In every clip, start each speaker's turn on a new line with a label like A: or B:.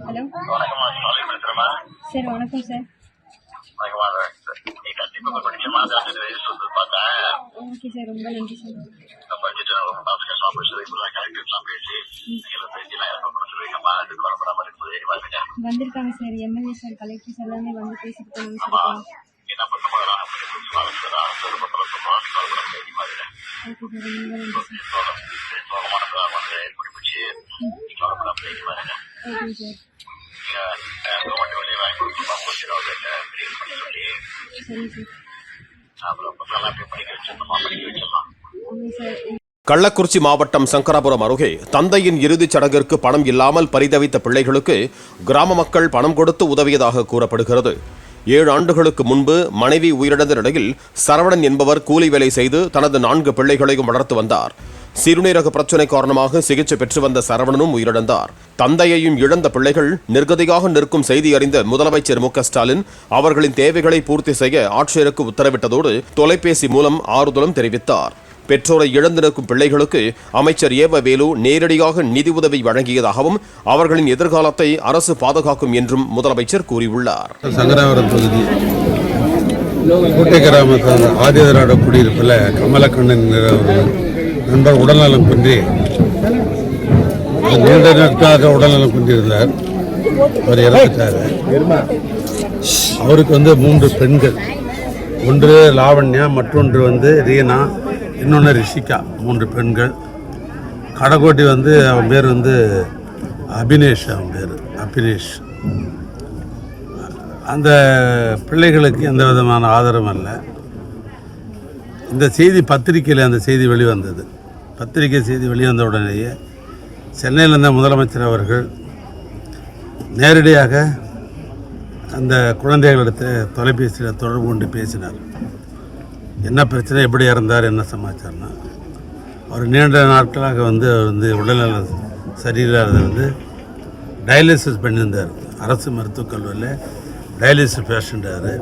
A: Hello. Sir வணக்கம் sir. Okay sir ரொம்ப நன்றி சார். வந்திருக்காங்க சார் எம்எல்ஏ சார் கலெக்டர்ஸ் எல்லாமே வந்து பேசிட்டு
B: பேசி பாருங்க
A: ஓகே சார் ரொம்ப நன்றி சார்.
B: கவர்மெண்ட் வாங்கி கிரியேட் பண்ணி சொல்லி அப்புறம் நல்லா படிக்க படிக்க வச்சிடலாம்
C: கள்ளக்குறிச்சி மாவட்டம் சங்கராபுரம் அருகே தந்தையின் இறுதிச் சடங்கிற்கு பணம் இல்லாமல் பரிதவித்த பிள்ளைகளுக்கு கிராம மக்கள் பணம் கொடுத்து உதவியதாக கூறப்படுகிறது. ஏழு ஆண்டுகளுக்கு முன்பு மனைவி உயிரிழந்த நிலையில் சரவணன் என்பவர் கூலி வேலை செய்து தனது நான்கு பிள்ளைகளையும் வளர்த்து வந்தார். சிறுநீரக பிரச்சனை காரணமாக சிகிச்சை பெற்று வந்த சரவணனும் உயிரிழந்தார். தந்தையையும் இழந்த பிள்ளைகள் நிர்கதியாக நிற்கும் செய்தி அறிந்த முதலமைச்சர் மு ஸ்டாலின் அவர்களின் தேவைகளை பூர்த்தி செய்ய ஆட்சியருக்கு உத்தரவிட்டதோடு தொலைபேசி மூலம் ஆறுதலும் தெரிவித்தார். பெற்றோரை இழந்து நிற்கும் பிள்ளைகளுக்கு அமைச்சர் ஏவ வேலு நேரடியாக உதவி வழங்கியதாகவும் அவர்களின் எதிர்காலத்தை அரசு பாதுகாக்கும் என்றும் முதலமைச்சர் கூறியுள்ளார்.
D: சங்கராவரம் தொகுதி கோட்டை கிராமத்தில் ஆதிதராட குடியிருப்பில் கமலக்கண்ணன் நண்பர் உடல்நலம் குன்றி நீண்ட நாட்களாக உடல்நலம் குன்றியிருந்தார் அவர் இறந்துட்டார். அவருக்கு வந்து மூன்று பெண்கள். ஒன்று லாவண்யா மற்றொன்று வந்து ரீனா இன்னொன்று ரிஷிகா மூன்று பெண்கள். கடகோட்டி வந்து அவன் பேர் வந்து அபினேஷ் அவன் பேர். அபினேஷ். அந்த பிள்ளைகளுக்கு எந்த விதமான ஆதரவும் இல்லை. இந்த செய்தி பத்திரிக்கையில் அந்த செய்தி வெளிவந்தது. பத்திரிகை செய்தி வெளிவந்த உடனேயே சென்னையில் இருந்த முதலமைச்சர் அவர்கள் நேரடியாக அந்த குழந்தைகளிடத்தில் தொலைபேசியில் தொடர்பு கொண்டு பேசினார். என்ன பிரச்சனை எப்படி இறந்தார் என்ன சமாச்சாரம்னா அவர் நீண்ட நாட்களாக வந்து அவர் வந்து உடல்நலம் சரியில்லாத வந்து டயாலிசிஸ் பண்ணியிருந்தார். அரசு மருத்துவக் கல்லூரியில் டயாலிசிஸ் பேஷண்ட்டார்.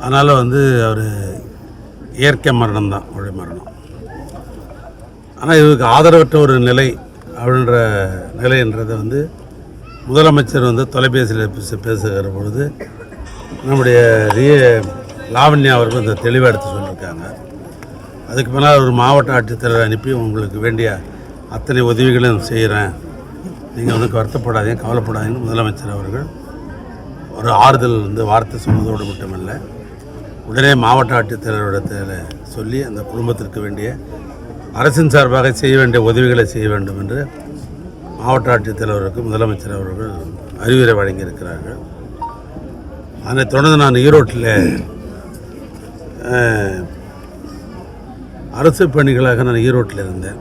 D: அதனால் வந்து அவர் இயற்கை மரணம் தான் அவருடைய மரணம். ஆனால் இவருக்கு ஆதரவற்ற ஒரு நிலை அப்படின்ற நிலைன்றதை வந்து முதலமைச்சர் வந்து தொலைபேசியில் பேச பேசுகிற பொழுது நம்முடைய ரிய லாவண்யா அவர்கள் இந்த தெளிவாக எடுத்து சொல்லியிருக்காங்க. அதுக்கு பின்னால் ஒரு மாவட்ட ஆட்சித்தலைவர் அனுப்பி உங்களுக்கு வேண்டிய அத்தனை உதவிகளையும் செய்கிறேன். நீங்கள் வந்து வருத்தப்படாதீங்க கவலைப்படாதீங்கன்னு முதலமைச்சர் அவர்கள் ஒரு ஆறுதல் வந்து வார்த்தை சொன்னதோடு மட்டுமல்ல உடனே மாவட்ட ஆட்சித்தலைவரிடத்தில் சொல்லி அந்த குடும்பத்திற்கு வேண்டிய அரசின் சார்பாக செய்ய வேண்டிய உதவிகளை செய்ய வேண்டும் என்று மாவட்ட ஆட்சித்தலைவருக்கு முதலமைச்சர் அவர்கள் அறிவுரை வழங்கியிருக்கிறார்கள். அதனைத் தொடர்ந்து நான் ஈரோட்டில் அரசு பணிகளாக நான் ஈரோட்டில் இருந்தேன்.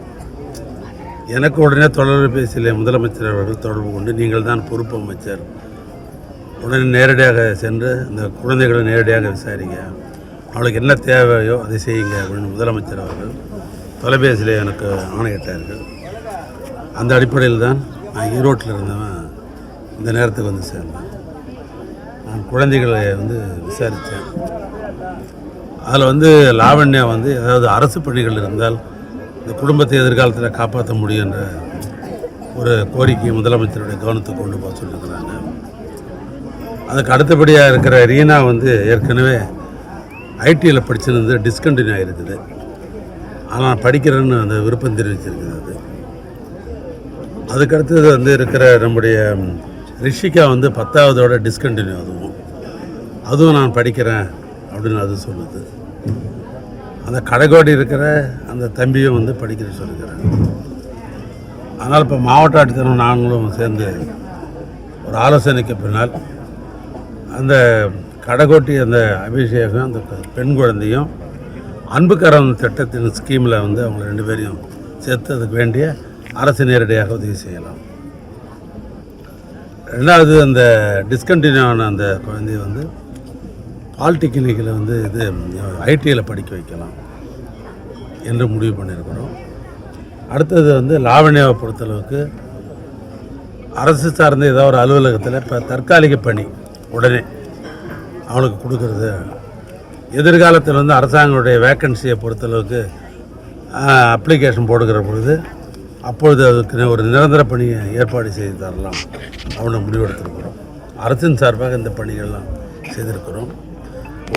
D: எனக்கு உடனே தொலைபேசியில் முதலமைச்சர் அவர்கள் தொடர்பு கொண்டு நீங்கள் தான் பொறுப்பு அமைச்சர். உடனே நேரடியாக சென்று அந்த குழந்தைகளை நேரடியாக விசாரிங்க. அவளுக்கு என்ன தேவையோ அதை செய்யுங்க அப்படின்னு முதலமைச்சர் அவர்கள் தொலைபேசியில் எனக்கு ஆணையிட்டார்கள். அந்த அடிப்படையில் தான் நான் ஈரோட்டில் இருந்தவன் இந்த நேரத்துக்கு வந்து சேர்ந்தேன். நான் குழந்தைகளை வந்து விசாரித்தேன். அதில் வந்து லாவண்யா வந்து ஏதாவது அரசு பணிகள் இருந்தால் இந்த குடும்பத்தை எதிர்காலத்தில் காப்பாற்ற முடியுன்ற ஒரு கோரிக்கையை முதலமைச்சருடைய கவனத்துக்கு கொண்டு போக சொல்லியிருக்கிறாங்க. அதுக்கு அடுத்தபடியாக இருக்கிற ரீனா வந்து ஏற்கனவே ஐடியில் படிச்சிருந்து டிஸ்கண்டினியூ ஆகிருக்குது ஆனால் படிக்கிறேன்னு அந்த விருப்பம் தெரிவிச்சிருக்கிறது அது. வந்து இருக்கிற நம்முடைய ரிஷிகா வந்து பத்தாவதோட டிஸ்கண்டினியூ அதுவும் அதுவும் நான் படிக்கிறேன் அப்படின்னு அது சொல்லுது. அந்த கடைக்கோடி இருக்கிற அந்த தம்பியும் வந்து படிக்கிற சொல்லிக்கிறாங்க. ஆனால் இப்போ மாவட்ட ஆட்சித்தலைவர் நாங்களும் சேர்ந்து ஒரு ஆலோசனைக்கு பின்னால் அந்த கடைக்கோட்டி அந்த அபிஷேகம் அந்த பெண் குழந்தையும் அன்புக்காரன் திட்டத்தின் ஸ்கீமில் வந்து அவங்க ரெண்டு பேரையும் சேர்த்து அதுக்கு வேண்டிய அரசு நேரடியாக உதவி செய்யலாம். ரெண்டாவது அந்த டிஸ்கண்டினியூ ஆன அந்த குழந்தைய வந்து பாலிடெக்னிக்கில் வந்து இது ஐடியில் படிக்க வைக்கலாம் என்று முடிவு பண்ணியிருக்கிறோம். அடுத்தது வந்து லாவண்யாவை பொறுத்தளவுக்கு அரசு சார்ந்த ஏதோ ஒரு அலுவலகத்தில் இப்போ தற்காலிக பணி உடனே அவளுக்கு கொடுக்கறது எதிர்காலத்தில் வந்து அரசாங்கனுடைய வேக்கன்சியை பொறுத்தளவுக்கு அப்ளிகேஷன் போடுகிற பொழுது அப்பொழுது அதுக்கு ஒரு நிரந்தர பணியை ஏற்பாடு செய்து தரலாம் அவனை முடிவெடுத்திருக்கிறோம் அரசின் சார்பாக இந்த பணிகள்லாம் செய்திருக்கிறோம்.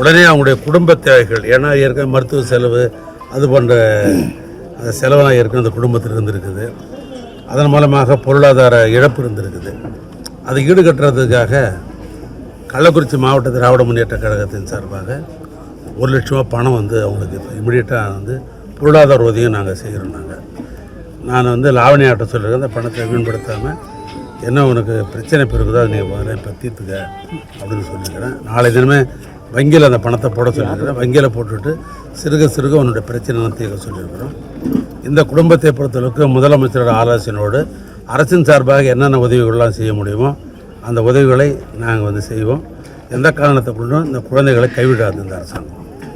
D: உடனே அவங்களுடைய குடும்ப தேவைகள் ஏன்னா ஏற்கனவே மருத்துவ செலவு அது போன்ற அந்த செலவெல்லாம் ஏற்கனவே அந்த குடும்பத்தில் இருந்திருக்குது. அதன் மூலமாக பொருளாதார இழப்பு இருந்திருக்குது. அதை ஈடுகட்டுறதுக்காக கள்ளக்குறிச்சி மாவட்ட திராவிட முன்னேற்ற கழகத்தின் சார்பாக ஒரு லட்ச ரூபா பணம் வந்து அவங்களுக்கு இப்போ வந்து பொருளாதார உதவியும் நாங்கள் செய்கிறோம் நாங்கள் நான் வந்து லாவணியாட்ட சொல்லியிருக்கேன் அந்த பணத்தை வீண்படுத்தாமல் என்ன உனக்கு பிரச்சனை இருக்குதோ அதை நீ முதல்ல இப்போ தீர்த்துக்க அப்படின்னு சொல்லியிருக்கிறேன் நாளை தினமே வங்கியில் அந்த பணத்தை போட சொல்லியிருக்கிறேன் வங்கியில் போட்டுவிட்டு சிறுக சிறுக உன்னுடைய பிரச்சனை தீர்க்க சொல்லியிருக்கிறோம் இந்த குடும்பத்தை பொறுத்தளவுக்கு முதலமைச்சரோட ஆலோசனையோடு அரசின் சார்பாக என்னென்ன உதவிகள்லாம் செய்ய முடியுமோ அந்த உதவிகளை நாங்கள் வந்து செய்வோம். எந்த காரணத்தை கொண்டும் இந்த குழந்தைகளை கைவிடாது இந்த அரசாங்கம்.